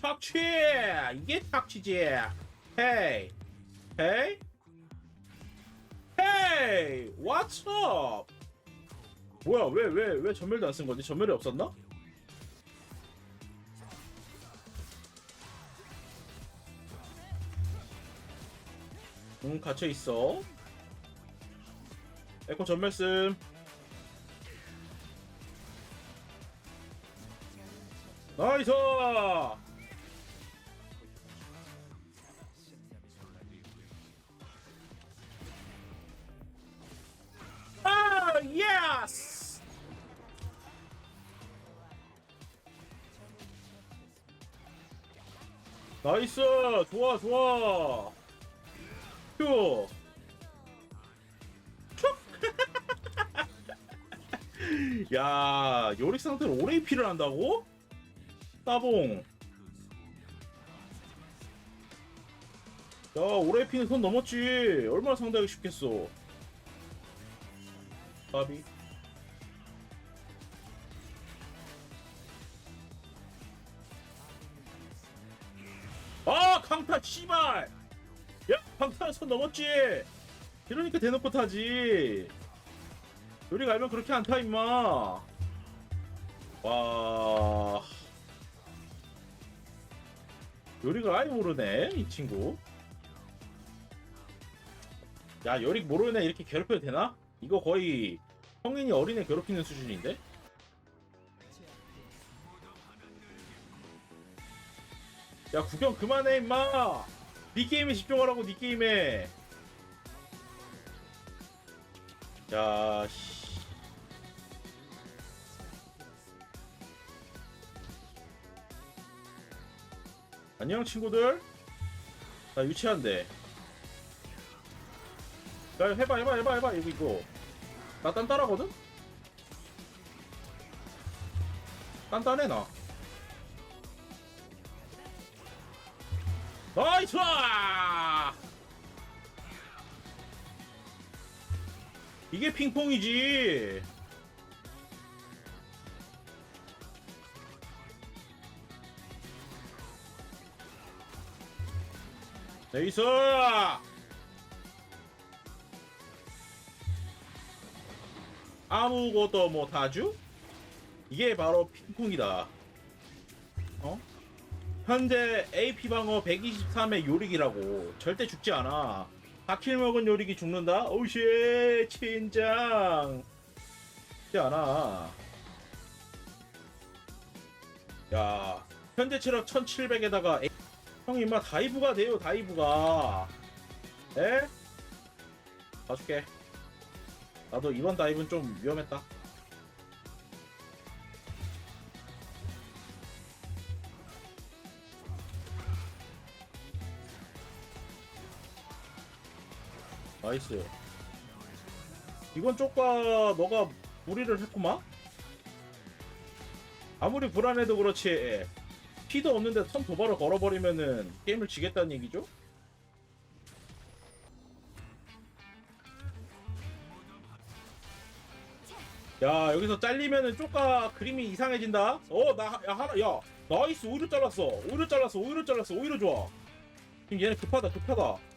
착취! 이게 착취지. 헤이. 헤이. 헤이. Up? 뭐야 왜 왜 왜 전멸도 안 쓴 거지? 전멸이 없었나? 응 갇혀 있어. 에코 전멸 씀 나이스 나이스! 좋아 좋아! 휴 촉! 야 요릭 상태로 오래 피를 한다고? 따봉. 야 오레피는 손 넘었지. 얼마나 상대하기 쉽겠어. 바비 강타 씨발! 야 강타 손 넘었지? 이러니까 대놓고 타지. 요리가 알면 그렇게 안 타 임마. 와. 요리가 아예 모르네 이 친구. 야 요리 모르는 애 이렇게 괴롭혀도 되나? 이거 거의 성인이 어린애 괴롭히는 수준인데? 야 구경 그만해 임마. 네 게임에 집중하라고 네 게임에. 야 씨. 안녕 친구들. 나 유치한데. 야 해봐 해봐 해봐 해봐. 이거 이거. 나 딴딴하거든? 딴딴해 나 나이스 이게 핑퐁이지 나이스 아무것도 못하죠? 이게 바로 핑퐁이다. 어? 현재 AP 방어 123의 요릭이라고 절대 죽지 않아. 4킬 먹은 요릭이 죽는다? 오우씨 친장 죽지 않아. 야 현재 체력 1700에다가 형 임마 다이브가 돼요 다이브가 에? 봐줄게 나도 이번 다이브는 좀 위험했다. 나이스. 이건 쪽과 너가 무리를 했구만? 아무리 불안해도 그렇지. 피도 없는데 선 도발을 걸어버리면은 게임을 지겠다는 얘기죠? 야 여기서 잘리면은 쪼까 그림이 이상해진다 어나 야 하나 야 나이스 오히려 잘랐어 오히려 잘랐어 오히려 잘랐어 오히려 좋아 지금 얘네 급하다 급하다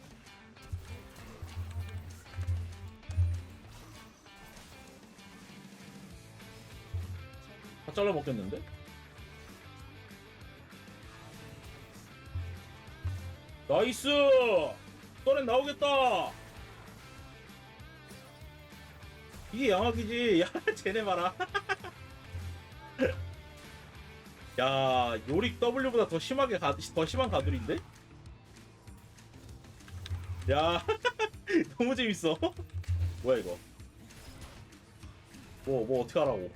다 잘라 먹겠는데 나이스 떠렌 나오겠다 이게 양악이지. 야, 쟤네 봐라. 야, 요릭 W보다 더 심하게 가, 더 심한 가둘인데? 야, 너무 재밌어. 뭐야, 이거? 뭐, 뭐, 어떻게 하라고?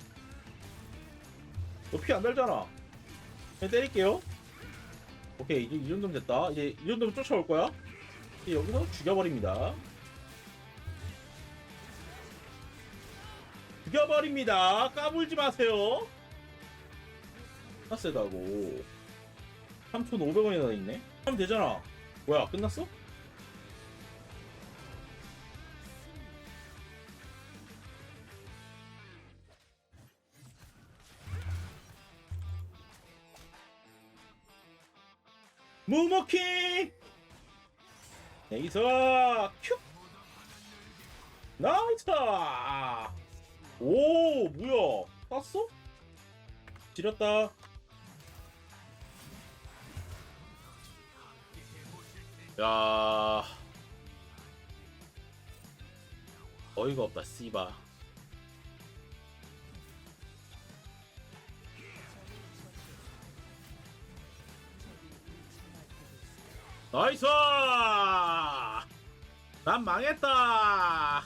너 피 안 달잖아. 그냥 때릴게요. 오케이, 이제 이 정도면 됐다. 이제 이 정도면 쫓아올 거야. 이제 여기서 죽여버립니다. 죽여버립니다. 까불지 마세요. 나 세다고. 3,500원이나 있네? 하면 되잖아. 뭐야, 끝났어? 무모킹 여기서 큐! 나이스! 오 뭐야? 땄어? 지렸다. 야. 어이가 없다 씨바 나이스! 난 망했다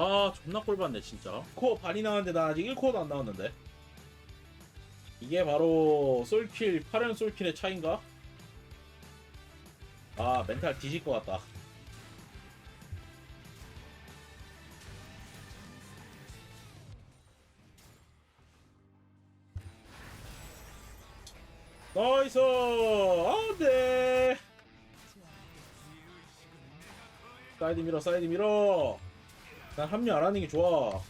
아 존나 꼴받네 진짜. 코어 반이 나왔는데 나 아직 1코어도 안 나왔는데. 이게 바로 솔킬 8연 솔킬의 차인가? 아 멘탈 뒤질 것 같다. 나이스! 안돼 사이드 밀어 사이드 밀어 난 합류 안 하는 게 좋아.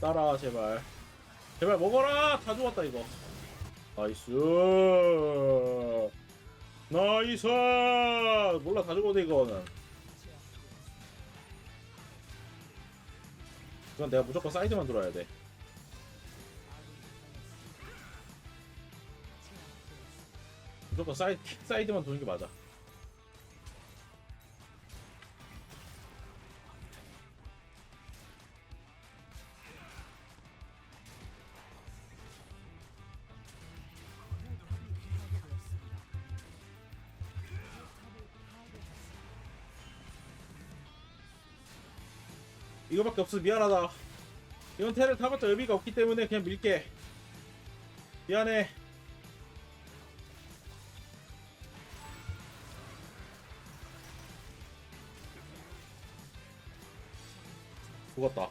따라 제발. 제발 먹어라. 다 죽었다 이거. 나이스. 나이스. 몰라 다 죽어도 이거는. 이건 내가 무조건 사이드만 들어야 돼. 무조건 사이드 킥 사이드만 도는 게 맞아. 이거밖에 없어 미안하다. 이건 테를 타봤자 의미가 없기 때문에 그냥 밀게. 미안해. 죽었다.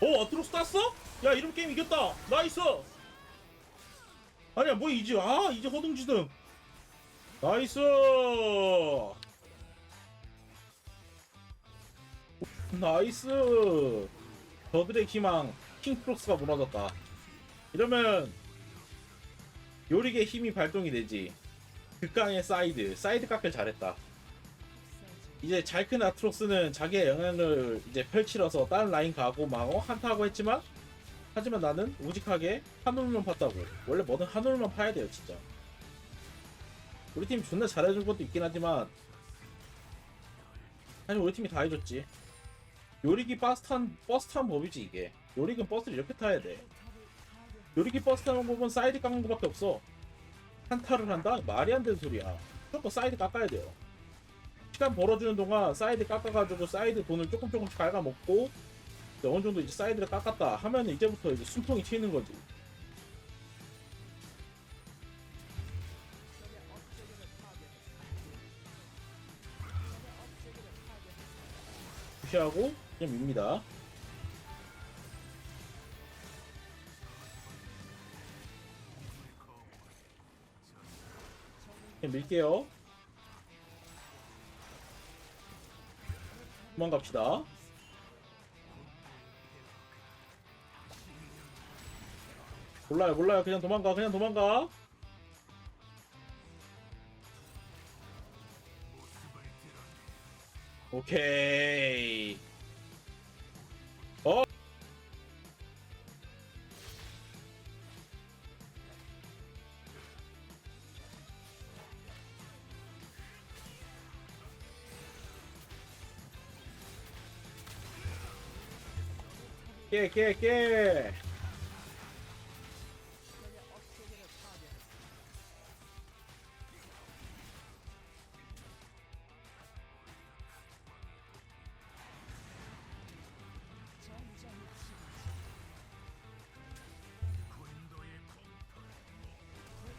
어, 아트로스 땄어? 야, 이런 게임 이겼다. 나이스. 아니야, 뭐 이제 아, 이제 허둥지둥. 나이스. 나이스. 저들의 희망 킹프록스가 무너졌다. 이러면 요릭의 힘이 발동이 되지. 극강의 사이드, 사이드 깎을 잘했다. 이제 잘큰 아트록스는 자기의 영향을 이제 펼치러서 다른 라인 가고 막 어, 한타하고 했지만 하지만 나는 오직하게 한올만 팠다고. 원래 뭐든 한올만 파야 돼요, 진짜. 우리 팀 존나 잘해준 것도 있긴 하지만 사실 우리 팀이 다 해줬지. 요릭이 버스 탄, 버스 탄 법이지 이게. 요릭은 버스를 이렇게 타야 돼. 요리기 버스 타는 법은 사이드 깎는 거밖에 없어. 한타를 한다? 말이 안 되는 소리야. 무조건 사이드 깎아야 돼요. 시간 벌어주는 동안 사이드 깎아가지고 사이드 돈을 조금 조금씩 갉아먹고 어느 정도 이제 사이드를 깎았다 하면 이제부터 이제 숨통이 튀는 거지. 무시하고 그냥 밉니다. 그냥 밀게요. 도망갑시다. 몰라요, 몰라요. 그냥 도망가, 그냥 도망가. 오케이. 깨, 깨, 깨.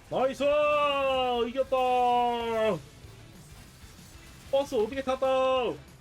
나이스! 이겼다! 버스 어떻게 탔다!